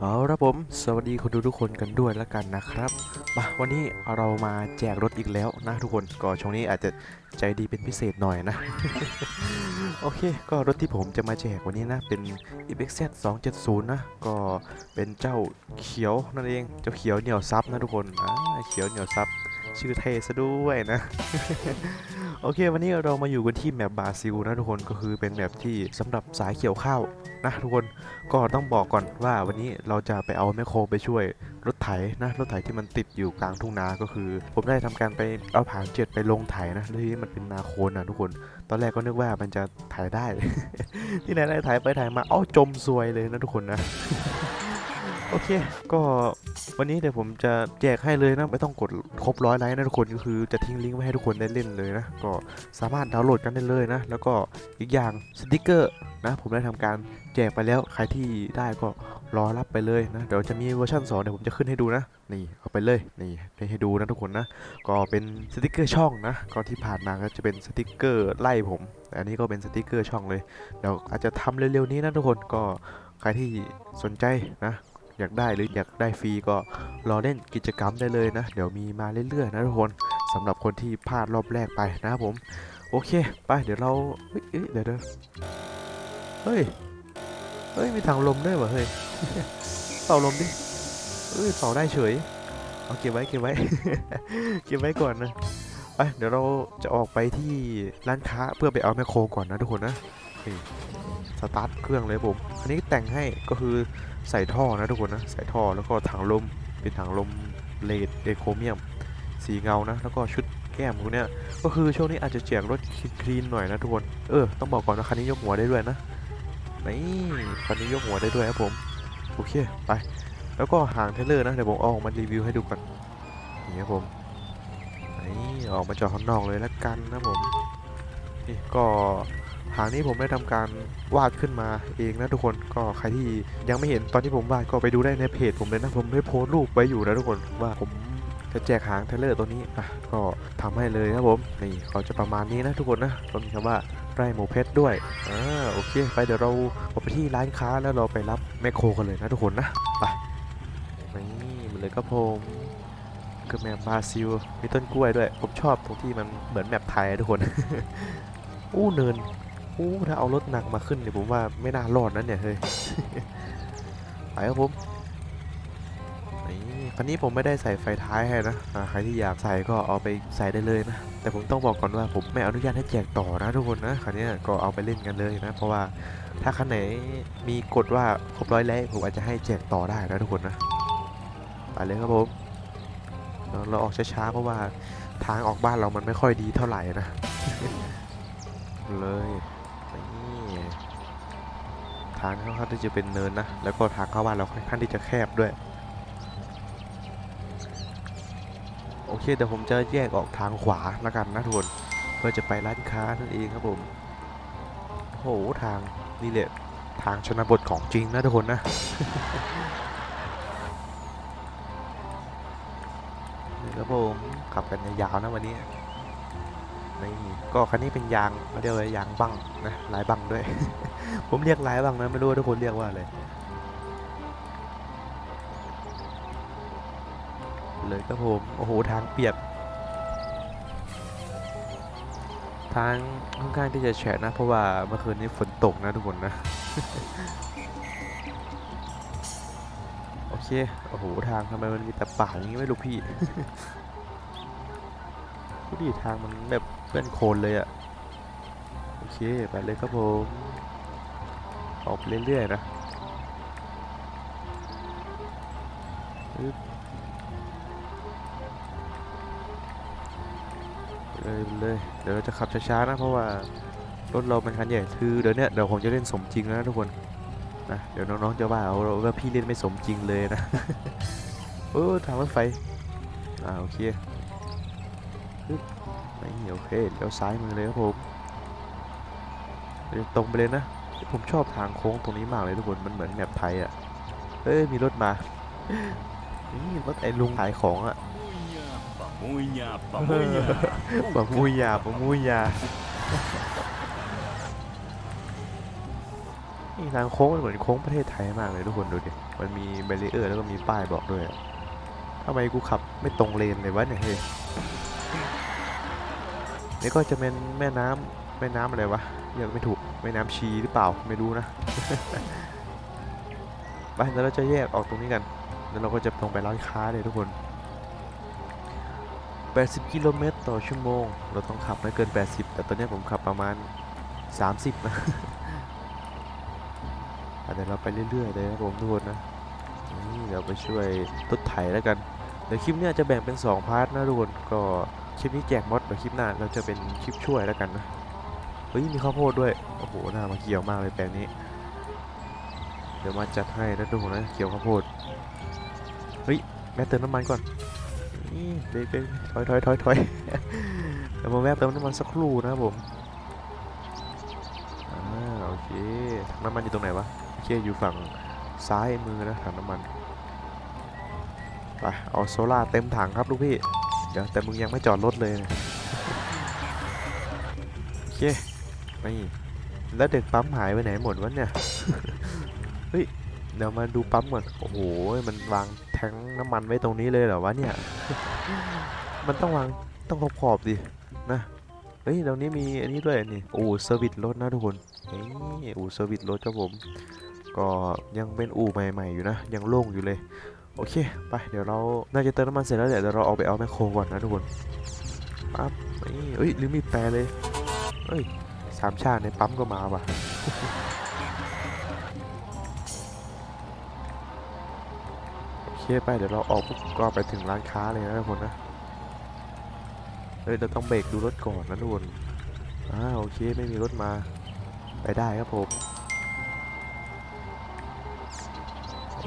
เอาละผม สวัสดีคนดูทุกคนกันด้วยแล้วกันนะครับมาวันนี้เรามาแจกรถอีกแล้วนะทุกคนก็ช่วงนี้อาจจะใจดีเป็นพิเศษหน่อยนะ โอเค ก็รถที่ผมจะมาแจกวันนี้นะ เป็น e b x z 270 นะ ก็เป็นเจ้าเขียวนั่นเอง เจ้าเขียวเหนียวซับนะทุกคนอ่าเขียวเหนียวซับ ชื่อเทซะด้วยนะ โอเค วันนี้เรามาอยู่กันที่แมปบราซิลนะทุกคนก็คือเป็นแมปที่สำหรับสายเขียวข้าวนะทุกคนก็ต้องบอกก่อนว่าวันนี้เราจะไปเอาแมคโครไปช่วยรถไถนะรถไถที่มันติดอยู่กลางทุ่งนาก็คือ ผมได้ทำการไปเอาผางเจ็ดไปลงไถนะแล้วทีนี้มันเป็นนาโคนนะทุกคน ตอนแรกก็นึกว่ามันจะไถได้ ที่ไหนได้ไถไปไถมาเอ้าจมซวยเลยนะทุกคนนะ โอเค ก็วันนี้เดี๋ยวผมจะแจกให้เลยนะ ไม่ต้องกดครบร้อยไลค์นะทุกคนก็คือจะทิ้งลิงก์ไว้ให้ทุกคนได้เล่นเลยนะ ก็สามารถดาวน์โหลดกันได้เลยนะ แล้วก็อีกอย่างสติกเกอร์นะ ผมได้ทำการแจกไปแล้วใครที่ได้ก็รอรับไปเลยนะ เดี๋ยวจะมีเวอร์ชัน2เดี๋ยวผมจะขึ้นให้ดูนะ นี่เอาไปเลยนี่ให้ดูนะทุกคนนะ ก็เป็นสติกเกอร์ช่องนะ ก็ที่ผ่านมาก็จะเป็นสติกเกอร์ไล่ผมแต่อันนี้ก็เป็นสติกเกอร์ช่องเลยเดี๋ยวอาจจะทำเร็วๆนี้นะทุกคนก็ใครที่สนใจนะ อยากได้หรืออยากได้ฟรีก็รอเล่นกิจกรรมได้เลยนะ เดี๋ยวมีมาเรื่อยๆนะทุกคนสำหรับคนที่พลาดรอบแรกไปนะครับผม โอเค ไปเดี๋ยวเราเฮ้ยเดี๋ยวเดี๋ยวเฮ้ยเฮ้ยมีถังลมด้วยวะเฮ้ยเป่าลมดิเฮ้ยเป่าได้เฉยเอาเก็บไว้เก็บไว้เก็บไว้ก่อนนะไปเดี๋ยวเราจะออกไปที่ร้านค้าเพื่อไปเอาแมคโครก่อนนะทุกคนนะสตาร์ทเครื่องเลยผม อันนี้แต่งให้ก็คือ ใส่ท่อนะทุกคนนะ ใส่ท่อแล้วก็ถังลม เป็นถังลมเลดเอโครเมียม สีเงานะ แล้วก็ชุดแก้มพวกเนี้ย ก็คือช่วงนี้อาจจะแจกรถคลีนหน่อยนะทุกคน เออ ต้องบอกก่อนว่าคันนี้ยกหัวได้ด้วยนะ นี่คันนี้ยกหัวได้ด้วยครับผม โอเค ไป แล้วก็หางเทเลอร์นะ เดี๋ยวผมเอาออกมารีวิวให้ดูก่อนนี่ครับผม นี่ออกมาจอดข้างนอกเลยแล้วกันนะผม นี่ก็ หางนี้ผมได้ทำการวาดขึ้นมาเองนะทุกคนก็ใครที่ยังไม่เห็นตอนที่ผมวาดก็ไปดูได้ในเพจผมเลยนะผมได้โพสต์รูปไว้อยู่นะทุกคนว่าผมจะแจกหางเทเลอร์ตัวนี้อะก็ทำให้เลยครับผมนี่เขาจะประมาณนี้นะทุกคนนะก็มีคำว่าไร่หมูเพชรด้วยอ่าโอเค ไปเดี๋ยวเราไปที่ร้านค้าแล้วเราไปรับแมคโครกันเลยนะทุกคนนะไปนี่มันเลยครับผมคือแมปบราซิลมีต้นกล้วยด้วย ผมชอบตรงที่มันเหมือนแมปไทยทุกคน อู้เนิน อู้ถ้าเอารถหนักมาขึ้นเนี่ยผมว่าไม่น่ารอดนะเนี่ยเฮ้ย ไปครับผมนี่คันนี้ผมไม่ได้ใส่ไฟท้ายให้นะใครที่อยากใส่ก็เอาไปใส่ได้เลยนะ แต่ผมต้องบอกก่อนว่าผมไม่อนุญาตให้แจกต่อนะทุกคนนะคันนี้ก็เอาไปเล่นกันเลยนะ เพราะว่าถ้าคันไหนมีกฎว่าครบร้อยแล้วผมอาจจะให้แจกต่อได้นะทุกคนนะ ไปเลยครับผม เรเราออกช้าๆเพราะว่าทางออกบ้านเรามันไม่ค่อยดีเท่าไหร่นะเลย นี่ทางค่อนข้างที่จะเป็นเนินนะ แล้วก็ทางเข้าบ้านเราค่อนข้างที่จะแคบด้วย โอเคเดี๋ยวผมจะแยกออกทางขวาแล้วกันนะทุกคนเพื่อจะไปร้านค้านั่นเองครับผมโอ้โหทางนี่แหละทางชนบทของจริงนะทุกคนนะนี่ครับผมขับกันยาวๆนะวันนี้ นี่ก็คันนี้เป็นยางเขาเรียกว่ายางบังนะลายบังด้วย ผมเรียกลายบังนะไม่รู้ทุกคนเรียกว่าอะไรเลยครับผมโอ้โหทางเปียกทางค่อนข้างที่จะแฉะนะ เพราะว่าเมื่อคืนนี้ฝนตกนะทุกคนนะ โอเค โอ้โห ทางทำไมมันมีแต่ป่าอย่างนี้ไม่รู้พี่ ดูดิทางมันแบบ เปื้อนโคลนเลยอะโอเค ไปเลยครับผม ออกเรื่อยๆนะเลยเลยเดี๋ยวเราจะขับช้าๆนะเพราะว่ารถเรามันคันใหญ่คือเดี๋ยวเนี้ยเดี๋ยวผมจะเล่นสมจริงแล้วนะทุกคนนะเดี๋ยวน้องๆจะว่าเอาว่าพี่เล่นไม่สมจริงเลยนะโอ้ทางรถไฟอ่าโอเค โอเคเลี้ยวซ้ายมือเลยครับผมเดินตรงไปเลยนะ ผมชอบทางโค้งตรงนี้มากเลยทุกคน มันเหมือนแมปไทยอะ เอ้ย มีรถมา นี่รถไอ้ลุงขายของอะ Pamunha, pamunha. ปะมุยยาปะมุยยานี่ทางโค้งมันเหมือนโค้งประเทศไทยมากเลยทุกคนดูดิ มันมีเบรีเออร์แล้วก็มีป้ายบอกด้วยอะทำไมกูขับไม่ตรงเลนเลยวะเนี่ยเฮ้ นี่ก็จะเป็นแม่น้ำแม่น้ำอะไรวะเรียกไม่ถูกแม่น้ำชีหรือเปล่าไม่รู้นะไปแล้วเราจะแยกออกตรงนี้กัน แล้วเราก็จะตรงไปร้านค้าเลยทุกคน 80 กิโลเมตรต่อชั่วโมง เราต้องขับไม่เกิน 80 แต่ตอนนี้ผมขับประมาณ 30นะอะเดี๋ยวเราไปเรื่อยๆเลยนะผมทุกคนนะนี่เดี๋ยวไปช่วยรถไถแล้วกัน เดี๋ยวคลิปนี้จะแบ่งเป็น 2 พาร์ทนะทุกคนก็ คลิปนี้แจกมดเดี๋ยวคลิปหน้าเราจะเป็นคลิปช่วยแล้วกันนะ เฮ้ย มีข้าวโพดด้วย โอ้โห หน้ามาเกี่ยวมากเลยแปลงนี้ เดี๋ยวมาจัดให้นะทุกคนะ เกี่ยวข้าวโพด เฮ้ย แม่เติมน้ำมันก่อนนี่เบรกเบรกถอยถอยถอยถอยเดี๋ยวมาแวะเติมน้ำมันสักครู่นะครับผม อ่า โอเคถังน้ำมันอยู่ตรงไหนวะ โอเค อยู่ฝั่งซ้ายมือนะถังน้ำมัน ไป เอาโซล่าเต็มถังครับลูกพี่ ดี๋ยวแต่มึงยังไม่จอดรถเลยนะโอเคนี่แล้วเด็กปั๊มหายไปไหนหมดวะเนี่ย เฮ้ย เดี๋ยวมาดูปั๊มก่อน โอ้โห มันวางแทงน้ำมันไว้ตรงนี้เลยเหรอวะเนี่ย มันต้องวางต้องขอบๆดิ นะ เฮ้ยตรงนี้มีอันนี้ด้วยนี่อู่เซอร์วิสรถนะทุกคนนี่อู่เซอร์วิสรถครับผม ก็ยังเป็นอู่ใหม่ ๆ อยู่นะ ยังโล่งอยู่เลย โอเค ไป เดี๋ยวเราน่าจะเติมน้ำมันเสร็จแล้วเดี๋ยวเราออกไปเอาแมคโครก่อนนะทุกคนปั๊บนี่เอ้ยลืมมีแต่เลยเฮ้ยสามชาติในปั๊มก็มาว่ะโอเคไปเดี๋ยวเราออกปุ๊บก็ไปถึงร้านค้าเลยนะทุกคนนะเฮ้ยเราต้องเบรกดูรถก่อนนะทุกคนอ่าโอเคไม่มีรถมาไปได้ครับผม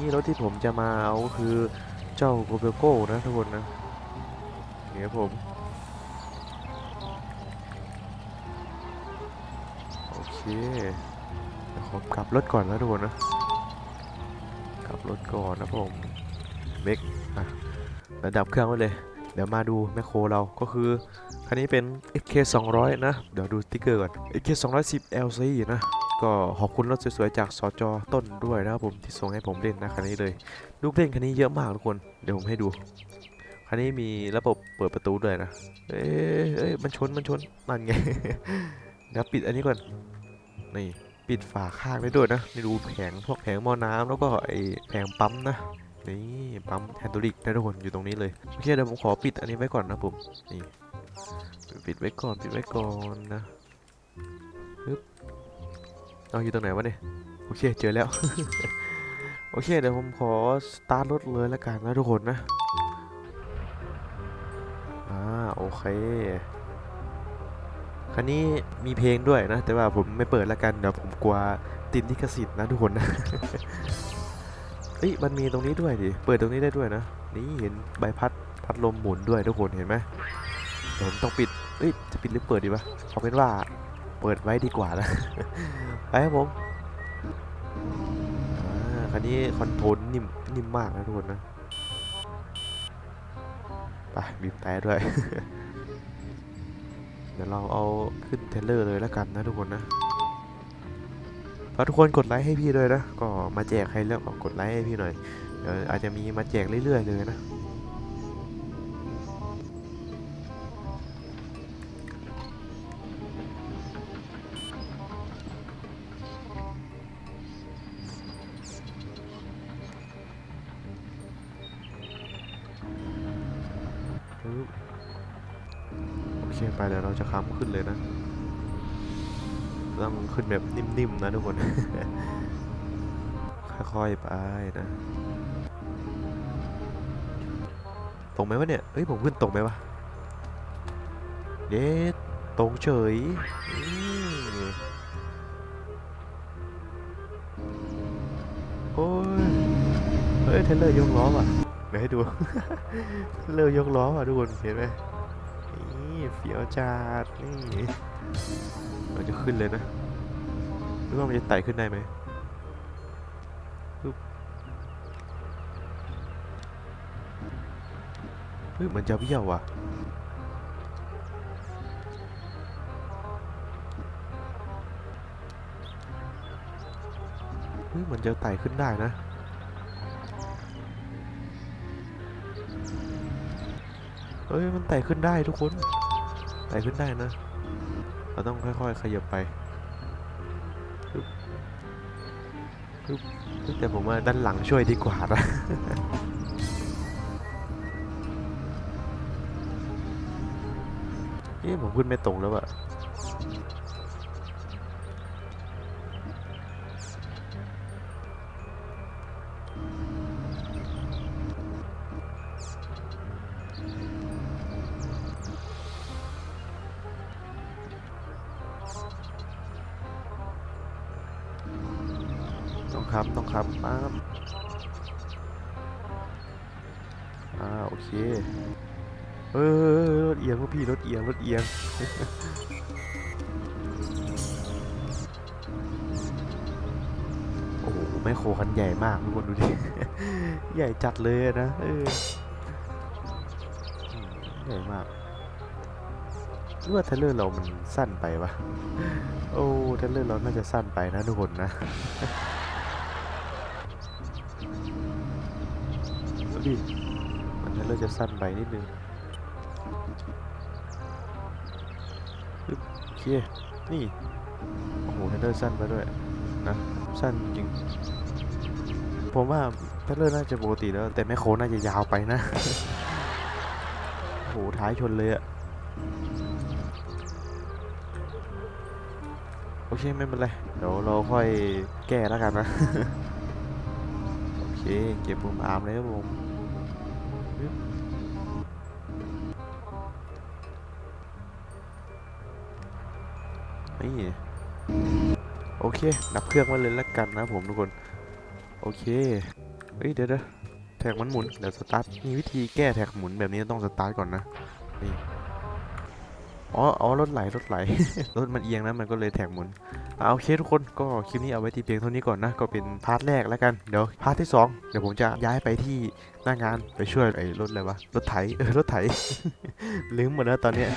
นี่รถที่ผมจะมาเอาคือเจ้าโกเบโก้นะทุกคนนะเนี่ครับผมโอเคขอกลับรถก่อนนะทุกคนนะกลับรถก่อนนะผมเบรกอะระดับเครื่องไว้เลย เดี๋ยวมาดูแมคโครเราก็คือคันนี้เป็น XK 200 นะ เดี๋ยวดูสติ๊กเกอร์ก่อน XK 210 LC นะ ก็ขอบคุณรถสวยๆจากสจต้นด้วยนะครับผมที่ส่งให้ผมเล่นนะคันนี้เลย ลูกเล่นคันนี้เยอะมากทุกคนเดี๋ยวผมให้ดูคันนี้มีระบบเปิดประตูด้วยนะเอ้ยเอ้ยมันชนมันชนนั่นไงเดี๋ยวปิดอันนี้ก่อนนี่ปิดฝาข้างไว้ด้วยนะนี่ดูแผงพวกแผงหม้อน้ำแล้วก็ไอแผงปั๊มนะนี่ปั๊มแฮนดริกนะทุกคนอยู่ตรงนี้เลยโอเคเดี๋ยวผมขอปิดอันนี้ไว้ก่อนนะผมนี่ปิดไว้ก่อนปิดไว้ก่อนนะ เอาอยู่ตรงไหนวะเนี่ย โอเค เจอแล้ว โอเค เดี๋ยวผมขอสตาร์ทรถเลยแล้วกันนะทุกคนนะ อ่า โอเค คันนี้มีเพลงด้วยนะ แต่ว่าผมไม่เปิดแล้วกัน เดี๋ยวผมกลัวติดลิขสิทธิ์นะทุกคนนะเอ้ยมันมีตรงนี้ด้วยดิ เปิดตรงนี้ได้ด้วยนะ นี่เห็นใบพัดพัดลมหมุนด้วยทุกคนเห็นไหมเดี๋ยวผมต้องปิดเอ้ย จะปิดหรือเปิดดีวะเอาเป็นว่า เปิดไว้ดีกว่านะไปครับผมอ่าคันนี้คอนโทรลนิ่มนิ่มมากนะทุกคนนะไปบีบแต่ด้วย เดี๋ยวเราเอาขึ้นเทเลอร์เลยแล้วกันนะทุกคนนะฝากทุกคนกดไลค์ให้พี่ด้วยนะ ก็มาแจกใครเลือกก็กดไลค์ให้พี่หน่อย เดี๋ยวอาจจะมีมาแจกเรื่อยๆเลยนะ ปึ๊บโอเคไปเดี๋ยวเราจะค้ำขึ้นเลยนะต้องขึ้นแบบนิ่มๆนะทุกคน ค่อยๆไปนะ ตรงไหมวะเนี่ย เฮ้ยผมขึ้นตรงไหมวะเด็ดตรงเฉยโอ้ย เฮ้ยเทเลอร์ยกล้อว่ะ เดี๋ยวให้ดูเลิกยกล้ออะทุกคนเห็นไหมนี่เฟี้ยวจัดนี่เราจะขึ้นเลยนะหรือว่ามันจะไต่ขึ้นได้ไหมปึ๊บเฮ้ยมันจะเบี้ยวว่ะเฮ้ยมันจะไต่ขึ้นได้นะ เอ้ยมันไต่ขึ้นได้ทุกคนไต่ขึ้นได้นะ เราต้องค่อยๆขยับไปแต่ผมว่าด้านหลังช่วยดีกว่านะนี่ผมขึ้นไม่ตรงแล้วอะ ครับต้องครับป๊บอ่าโอเคเออรถเอียงวะพี่รถเอียงรถเอียงโอ้โหแม่โคคันใหญ่มากทุกคนดูดิใหญ่จัดเลยนะเออใหญ่มากหรือว่าเทเลอร์เรามันสั้นไปวะโอ้เทเลอร์เราน่าจะสั้นไปนะทุกคนนะ ดิมันเรลเลอร์จะสั้นไปนิดนึงโอเค นี่ โอ้โหเทเลอร์สั้นไปด้วยนะ สั้นจริง ผมว่าเทเลอร์น่าจะปกติแล้ว แต่แมคโคน่าจะยาวไปนะ โอ้โห ท้ายชนเลยอะโอเค ไม่เป็นไร เดี๋ยวเราค่อยแก้แล้วกันนะ เค เก็บมุมอาร์มเลยครับผมนี่โอเคดับเครื่องไว้เลยล้วกันนะผมทุกคน โอเค เฮ้ย เดี๋ยวเดี๋ยวแท็กมันหมุน เดี๋ยวสตาร์ท มีวิธีแก้แท็กหมุนแบบนี้ต้องสตาร์ทก่อนนะ นี่ อ๋ออ๋อรถไหลรถไหล รถมันเอียงนะมันก็เลยแท็กหมุนอ่าโอเคทุกคนก็คลิปนี้เอาไว้ที่เพียงเท่านี้ก่อนนะ ก็เป็นพาร์ทแรกแล้วกัน เดี๋ยวพาร์ทที่สองเดี๋ยวผมจะย้ายไปที่หน้างานไปช่วยไอ้รถอะไรวะ รถไถเออรถไถ ลืมหมดแล้วตอนเนี้ย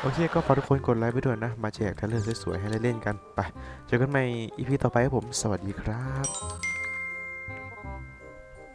โอเคก็ฝากทุกคนกดไลค์ไปด้วยนะ มาแจกเทเลอร์สวยๆให้ได้เล่นกัน ไป เจอกันใหม่ EP ต่อไปครับผม สวัสดีครับ